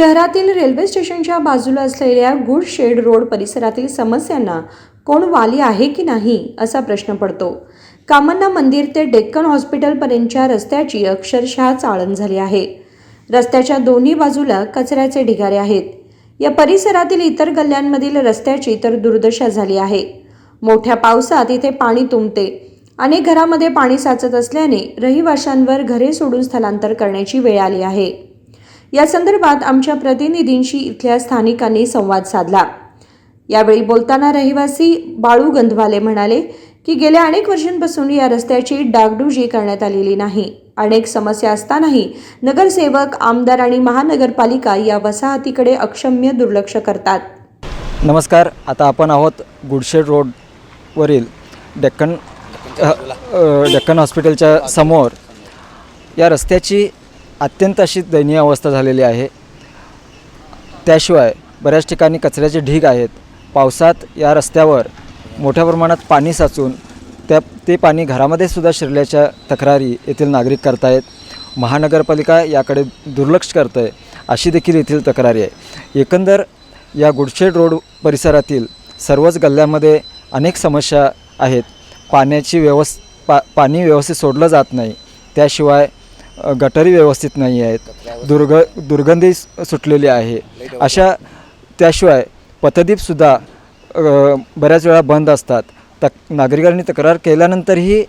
शहरातील रेल्वे स्टेशनच्या बाजूला असलेल्या गुड शेड रोड परिसरातील समस्यांना कोण वाली आहे की नाही असा प्रश्न पडतो. कामन्ना मंदिर ते डेक्कन हॉस्पिटलपर्यंतच्या रस्त्याची अक्षरशः चाळण झाली आहे. रस्त्याच्या दोन्ही बाजूला कचऱ्याचे ढिगारे आहेत. या परिसरातील इतर गल्ल्यांमधील रस्त्याची तर दुर्दशा झाली आहे. मोठ्या पावसात इथे पाणी तुंबते. अनेक घरामध्ये पाणी साचत असल्याने रहिवाशांवर घरे सोडून स्थलांतर करण्याची वेळ आली आहे. या संदर्भात आमच्या प्रतिनिधींशी इथल्या स्थानिकांनी संवाद साधला. यावेळी बोलताना रहिवासी बाळू गंधवाले म्हणाले की गेल्या अनेक वर्षांपासून या रस्त्याची डागडुजी करण्यात आलेली नाही. अनेक समस्या असतानाही नगरसेवक आमदार आणि महानगरपालिका या वसाहतीकडे अक्षम्य दुर्लक्ष करतात. नमस्कार. आता आपण आहोत गुडशेड रोडवरील डेक्कन अ, अ, डेक्कन हॉस्पिटलच्या समोर. या रस्त्याची अत्यंत अशी दयनीय अवस्था झालेली आहे. त्याशिवाय बऱ्याच ठिकाणी कचऱ्याचे ढीग आहेत. पावसात या रस्त्यावर मोठ्या प्रमाणात पाणी साचून त्या ते पाणी घरामध्ये सुद्धा शिरल्याच्या तक्रारी येथील नागरिक करतायत. महानगरपालिका याकडे दुर्लक्ष करत आहे अशी देखील येथील तक्रारी आहे. एकंदर या गुडशेड रोड परिसरातील सर्वच गल्ल्यामध्ये अनेक समस्या आहेत. पाण्याची व्यवस् पा पाणी व्यवस्थित सोडलं जात नाही. त्याशिवाय गटारी व्यवस्थित नाही आहेत. दुर्ग दुर्गंधी सुटलेली आहे. अशा त्याशिवाय पथदीपसुद्धा बऱ्याच वेळा बंद असतात. तक नागरिकांनी तक्रार केल्यानंतरही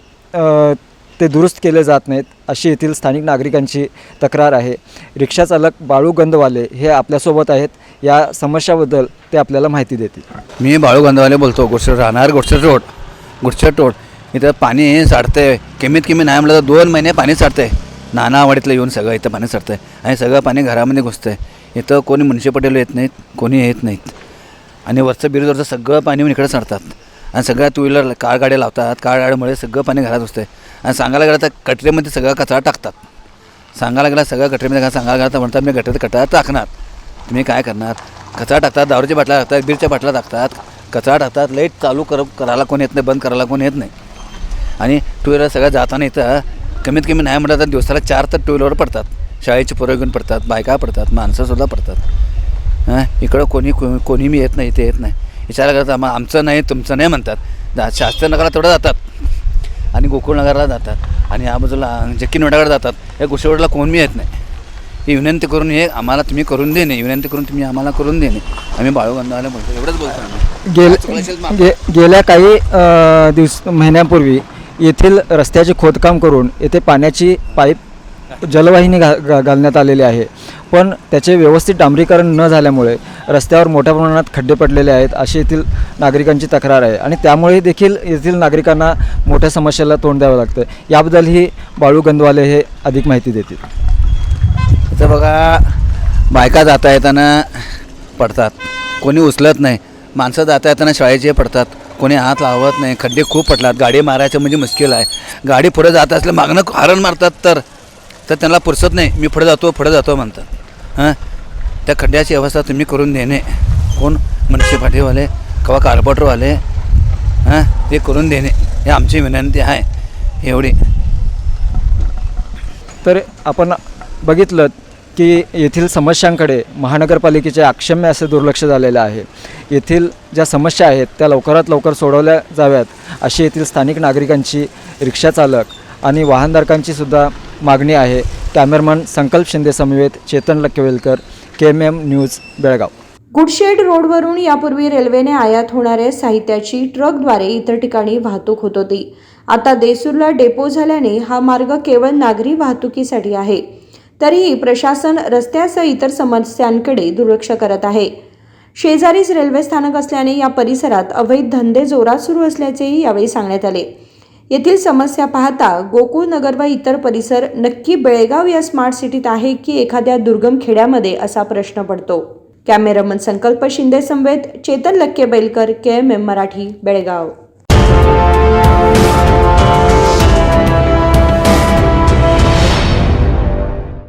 ते दुरुस्त केले जात नाहीत अशी येथील स्थानिक नागरिकांची तक्रार आहे. रिक्षाचालक बाळू गंधवाले हे आपल्यासोबत आहेत. या समस्याबद्दल ते आपल्याला माहिती देतील. मी बाळू गंधवाले बोलतो. गुडसर राहणार गुडसर रोड. गुडसर रोड. इथं पाणी साठते कमीत कमी नाही म्हटलं तर दोन महिने पाणी साठते नानावाडीतलं येऊन सगळं इथं पाणी साठतंय आणि सगळं पाणी घरामध्ये घुसतं आहे इथं कोणी म्युन्सिपाल्टीला येत नाहीत कोणी येत नाहीत. आणि वरचं बिरुजवरचं सगळं पाणी इकडे सरतात. आणि सगळ्या टू व्हीलर कार गाड्या लावतात. कार गाड्यामुळे सगळं पाणी घरात घुसतं आहे आणि सांगायला गेलं तर कटरीमध्ये सगळा कचरा टाकतात. सांगायला गेला सगळं कटरेमध्ये सांगायला गेलं तर म्हणतात मी गटरीत कचरा टाकणार. तुम्ही काय करणार? कचरा टाकतात दारूच्या बाटल्या टाकतात बीरच्या बाटल्या टाकतात. कचरा टाकतात लाइट चालू कर करायला कोण येत नाही बंद करायला कोण येत नाही. आणि टू व्हीलर सगळ्या जाताना इथं कमीत कमी नाही म्हटलं तर दिवसाला चार तर टू व्हीलरवर पडतात. शाळेची पोरं घेऊन पडतात बायका पडतात माणसंसुद्धा पडतात. हां? इकडं कोणी को- कोणी मी येत नाही ते येत नाही. विचार करतात मग आमचं नाही तुमचं नाही म्हणतात. शास्त्री नगरला तेवढं जातात. आणि गोकुळनगरला जातात. आणि या बाजूला जक्की नोटाकडे जातात या गोष्टीवरला कोण मी येत नाही. ही विनंती करून हे आम्हाला तुम्ही करून देणे विनंती करून तुम्ही आम्हाला करून देणे आम्ही बाळू गंधावाला बोलतो एवढंच बोलतो आम्ही. गेल गे गेल्या काही दिवस महिन्यापूर्वी येथील रस्त्याचे खोदकाम करून येथे पाण्याची पाईप जलवाहिनी घा घालण्यात आलेली आहे. पण त्याचे व्यवस्थित डांबरीकरण न झाल्यामुळे रस्त्यावर मोठ्या प्रमाणात खड्डे पडलेले आहेत अशी येथील नागरिकांची तक्रार आहे. आणि त्यामुळे देखील येथील नागरिकांना मोठ्या समस्येला तोंड द्यावं लागतं याबद्दलही बाळू गंधवाले हे अधिक माहिती देतील. तर बघा बायका जाता येताना पडतात. कोणी उचलत नाही. माणसं जाता येताना शाळेचे पडतात. कोणी हात लावत नाही खड्डे खूप पडलात गाडी मारायचं म्हणजे मुश्किल आहे. गाडी पुढे जात असल्या मागणं हरण मारतात तर तर त्यांना पुरसत नाही मी पुढे जातो पुढे जातो म्हणतात. हां? त्या खड्ड्याची व्यवस्था तुम्ही करून देणे. कोण? म्युन्सिपाल्टीवाले किंवा कार्पोरेटरवाले हां? ते करून देणे. हे आमची विनंती आहे. एवढी. तर आपण बघितलं की येथील समस्यांकडे महानगरपालिकेचे अक्षम्य असे दुर्लक्ष झालेलं आहे. येथील ज्या समस्या आहेत त्या लवकरात लवकर सोडवल्या जाव्यात अशी येथील स्थानिक नागरिकांची रिक्षाचालक आणि वाहनधारकांची सुद्धा मागणी आहे. कॅमेरमन संकल्प शिंदे समवेत Chetan Lakkevelkar K M M news Belgaum. Goods shed रोडवरून यापूर्वी रेल्वेने आयात होणाऱ्या साहित्याची ट्रकद्वारे इतर ठिकाणी वाहतूक होत होती. आता देसूरला डेपो झाल्याने हा मार्ग केवळ नागरी वाहतुकीसाठी आहे. तरीही प्रशासन रस्त्यासह इतर समस्यांकडे दुर्लक्ष करत आहे. शेजारीच रेल्वे स्थानक असल्याने या परिसरात अवैध धंदे जोरात सुरू असल्याचेही यावेळी सांगण्यात आले. येथील समस्या पाहता गोकुळनगर व इतर परिसर नक्की बेळगाव या स्मार्ट सिटीत आहे की एखाद्या दुर्गम खेड्यामध्ये असा प्रश्न पडतो. कॅमेरामन संकल्प शिंदे समवेत Chetan Lakkebailkar K M M Marathi Belgaum.